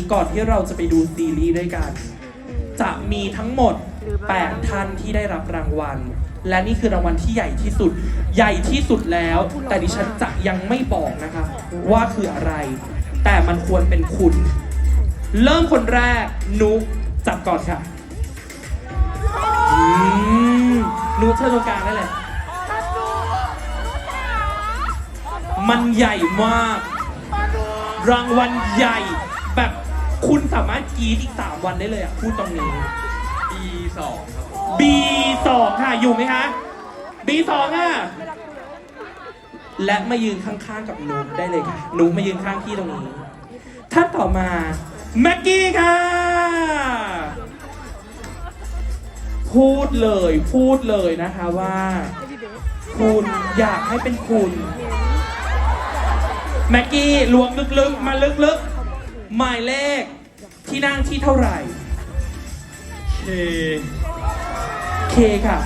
นี้ก่อนที่เราจะไปดูซีรีส์ด้วยกัน จะมีทั้งหมด 8 ท่านที่ได้รับรางวัล และนี่คือรางวัลที่ใหญ่ที่สุด ใหญ่ที่สุดแล้ว แต่ดิฉันจะยังไม่บอกนะคะ ว่าคืออะไร แต่มันควรเป็นคุณ เริ่มคนแรกนุกจับก่อนค่ะนุกเชิญตรงกลางได้เลย มันใหญ่มากรางวัลใหญ่แบบ คุณสามารถกรีดอีก 3 วันได้เลยอะ พูดตรงนี้ ปีสองครับ B2 ค่ะ อยู่ไหมคะ B2 ค่ะ และมายืนข้างๆกับหนุ๊กได้เลยค่ะหนุ๊กมายืนข้างพี่ตรงนี้ ท่านต่อมาแม็กกี้ค่ะ พูดเลยพูดเลยนะคะว่า คุณอยากให้เป็นคุณ แม็กกี้ลวงลึกๆ มาลึกๆ หมายเลขที่นั่งที่เท่าไหร่ เค เคค่ะ